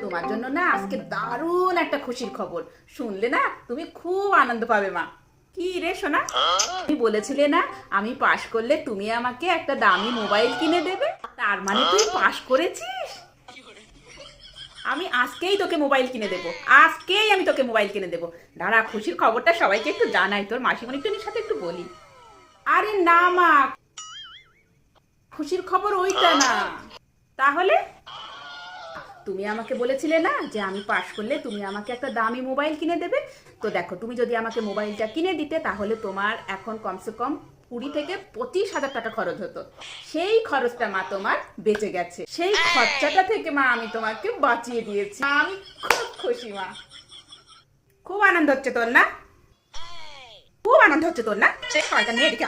তোমার জন্য না আজকে দারুণ একটা খুশির খবর। শুনলে না তুমি খুব আনন্দ পাবে মা। কি রে সোনা? তুমি বলেছিলে না আমি পাশ করলে তুমি আমাকে একটা দামি মোবাইল কিনে দেবে? তার মানে তুই পাশ করেছিস? আমি আজকেই তোকে মোবাইল কিনে দেবো। আজকেই আমি তোকে মোবাইল কিনে দেবো। দাঁড়া, খুশির খবরটা সবাইকে একটু জানাই। তোর মাসিমণির সাথে একটু বলি। আরে না মা খুশির খবর ওইটা না। তাহলে? তুমি আমাকে বলেছিলে না যে আমি পাশ করলে তুমি আমাকে একটা দামি মোবাইল কিনে দেবে? তো দেখো, তুমি যদি আমাকে মোবাইলটা কিনে দিতে, তাহলে তোমার এখন কমসে কম কুড়ি থেকে পঁচিশ হাজার টাকা খরচ হতো। সেই খরচটা মা তোমার বেঁচে গেছে। সেই খরচাটা থেকে মা আমি তোমাকে বাঁচিয়ে দিয়েছি। আমি খুব খুশি মা। খুব আনন্দ হচ্ছে তোর না? খুব আনন্দ হচ্ছে তোর না? সে এদিকে